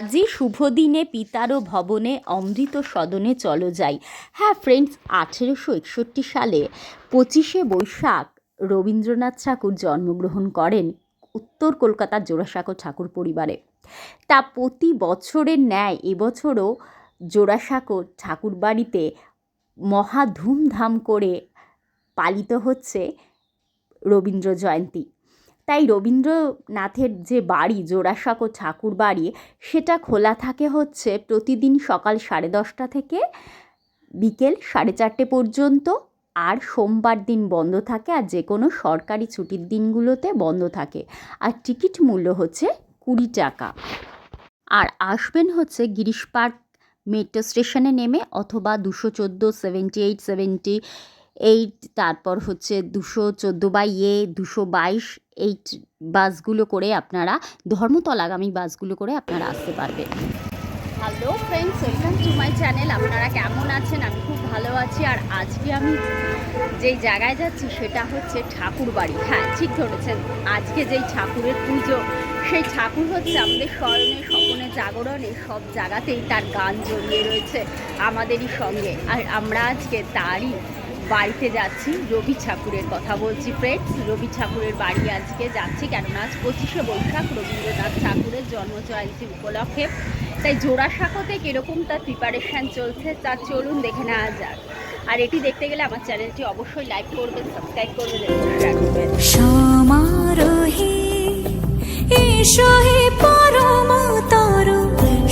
যে শুভ দিনে পিতারও ভবনে অমৃত সদনে চলো যাই। হ্যাঁ ফ্রেন্ডস আঠেরোশো একষট্টি সালে পঁচিশে বৈশাখ রবীন্দ্রনাথ ঠাকুর জন্মগ্রহণ করেন উত্তর কলকাতার জোড়াসাঁকো ঠাকুর পরিবারে। তা প্রতি বছরের ন্যায় এবছরও জোড়াসাঁকো ঠাকুর বাড়িতে মহা ধুমধাম করে পালিত হচ্ছে রবীন্দ্র জয়ন্তী। তাই রবীন্দ্রনাথের যে বাড়ি, জোড়াসাঁকো ঠাকুর বাড়ি, সেটা খোলা থাকে হচ্ছে প্রতিদিন সকাল সাড়ে দশটা থেকে বিকেল সাড়ে চারটে পর্যন্ত। আর সোমবার দিন বন্ধ থাকে আর যে কোনো সরকারি ছুটির দিনগুলোতে বন্ধ থাকে। আর টিকিট মূল্য হচ্ছে কুড়ি টাকা। আর আসবেন হচ্ছে গিরিশ পার্ক মেট্রো স্টেশনে নেমে অথবা দুশো চোদ্দ, সেভেন্টি এইট সেভেন্টি এইট, তারপর হচ্ছে দুশো চোদ্দ বাই এ, দুশো বাইশ এইট বাসগুলো করে আপনারা ধর্মতলাগামী বাসগুলো করে আপনারা আসতে পারবেন। Hello friends welcome to my channel আপনারা কেমন আছেন? আমি খুব ভালো আছি। আর আজকে আমি যেই জায়গায় যাচ্ছি, সেটা হচ্ছে ঠাকুর বাড়ি। হ্যাঁ ঠিক ধরেছেন। আজকে যেই ঠাকুরের পুজো, সেই ঠাকুর হচ্ছে আমাদের স্মরণে, স্বপনে জাগরণে সব জায়গাতেই তার গান জড়িয়ে রয়েছে আমাদেরই সঙ্গে। আর আমরা আজকে তারই বাড়িতে যাচ্ছি। রবি ঠাকুরের কথা বলছি ফ্রেন্ডস রবি ঠাকুরের বাড়ি আজকে যাচ্ছি কেননা আজ পঁচিশে বৈশাখ, রবীন্দ্রনাথ ঠাকুরের জন্মজয়ন্তী উপলক্ষে। তাই জোড়াসাঁকোতে কীরকম তার প্রিপারেশান চলছে, তা চলুন দেখে নেওয়া যাক। আর এটি দেখতে গেলে আমার চ্যানেলটি অবশ্যই লাইক করবেন সাবস্ক্রাইব করবেন এবং শেয়ার করবেন।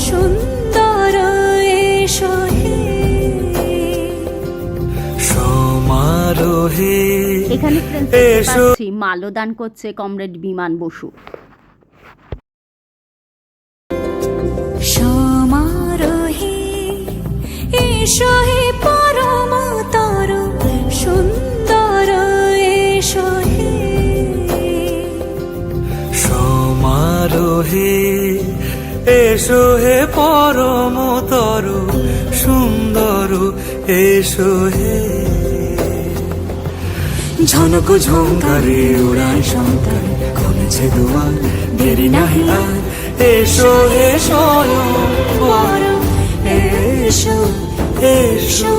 সুন্দর এখানে। পাচ্ছি মাল্যদান করছে কমরেড বিমান বসু। সমারোহে এসো হে পরমতর সুন্দর এসো হে। সমারোহে এসো হে পরমতর সুন্দর এসো হে। ঝনক ঝঙ্কারে উড়ায় শঙ্কর। খুলেছে দুয়ার, দেরি নাহি আর। এসো বর এসো এসো,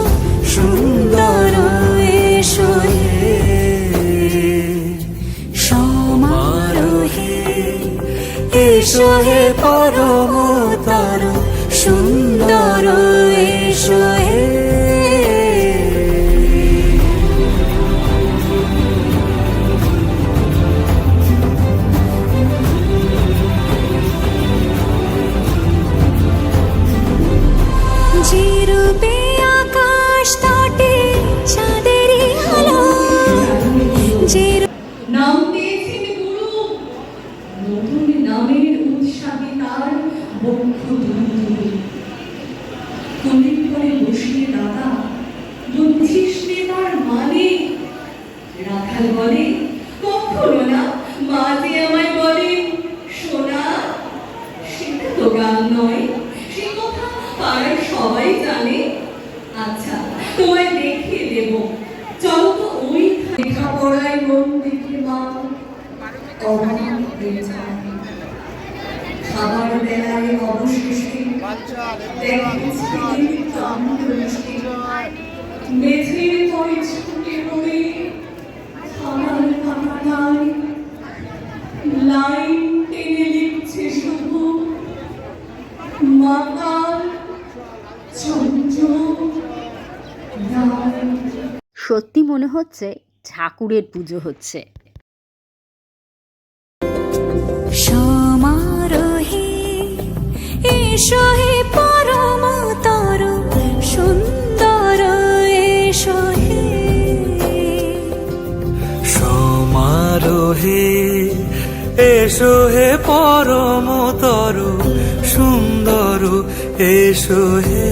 সুন্দর এসো সমারোহে, এসো হে পরমতর রাখাল বলে? কখনো না। মা যে আমায় বলে, সোনা, সেটা তো গান নয়। সে কথা পাড়ায় সবাই জানে। আচ্ছা তোমায় দেখিয়ে দেব। চলো তো ওই লেখাপড়ায় মন দেখে মা খাবার বেলায় অবশেষে দেখেছি মেঝের পরে সত্যি মনে হচ্ছে ঠাকুরের পুজো হচ্ছে। সমারোহে এসো হে পরমতর সুন্দর এসো হে। সমারোহে এসো হে পরমতর সুন্দর এসো হে।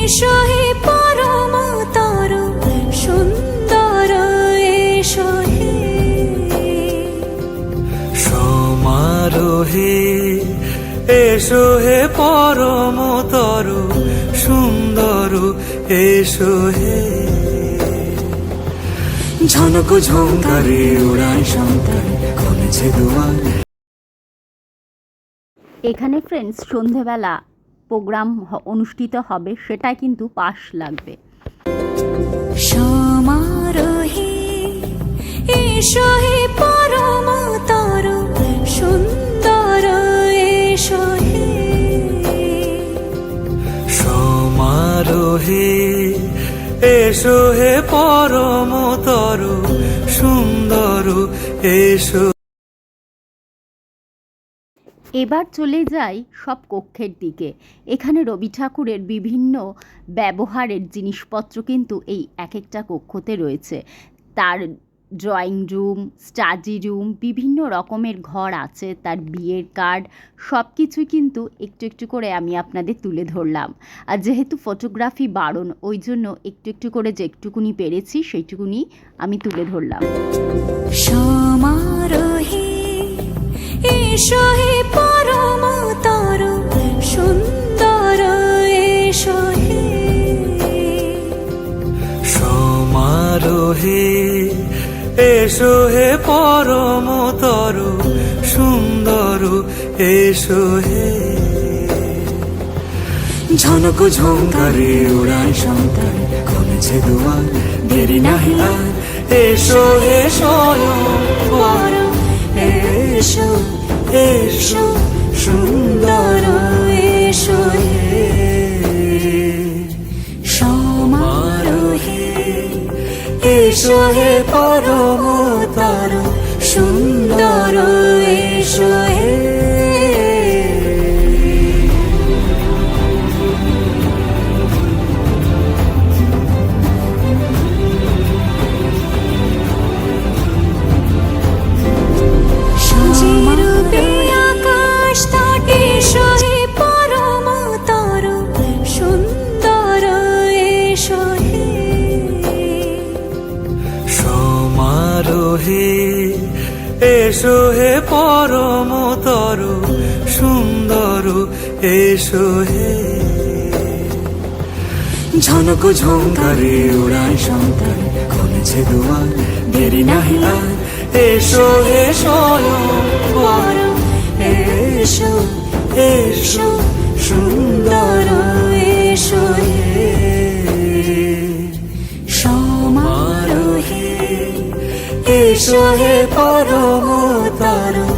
এসো হে পরমতর সুন্দর এসো সমারোহে এসো হে পরমতর সুন্দর এসো হে ঝনক ঝঙ্কারে উড়ান সন্তান খুলেছে দুয়ার। এখানে ফ্রেন্ডস সন্ধেবেলা। প্রোগ্রাম অনুষ্ঠিত হবে সেটা কিন্তু পাশ লাগবে। সমারোহে এসো হে পরম তর সুন্দর এসো হে। সমারোহে এসো হে পরম তরু সুন্দর এসো এবার চলে যাই সব কক্ষের দিকে। এখানে রবি ঠাকুরের বিভিন্ন ব্যবহারের জিনিসপত্র কিন্তু এই এক একটা কক্ষতে রয়েছে। তার ড্রয়িং রুম, স্টাডি রুম, বিভিন্ন রকমের ঘর আছে, তার বিয়ের কার্ড সব কিছুই কিন্তু একটু একটু করে আমি আপনাদের তুলে ধরলাম। আর যেহেতু ফটোগ্রাফি বারণ, ওই জন্য একটু একটু করে যেটুকুনি পেরেছি, সেইটুকুনি আমি তুলে ধরলাম। সমারোহে এসো হে পরম তর সুন্দর এসো হে সমারোহে এসো হে পরম তরু সুন্দর এসো হে ঝনক ঝঙ্কারে উড়ায় শঙ্কর খুলেছে দুয়ার দেরি নাহি আর এসো বর এসো। এসো সুন্দর এসো সমারোহে এসো হে পরম তার সুন্দর এসো সমারোহে এসো হে পরম তরু, সুন্দর এসো হে। ঝনক ঝঙ্কারে উড়ায় শঙ্কর খুলেছে দুয়ার, দেরি নাহি আর। এসো হে স্বয়ং এসো এসো, সুন্দর এসো হে। এসো হে পরম তরু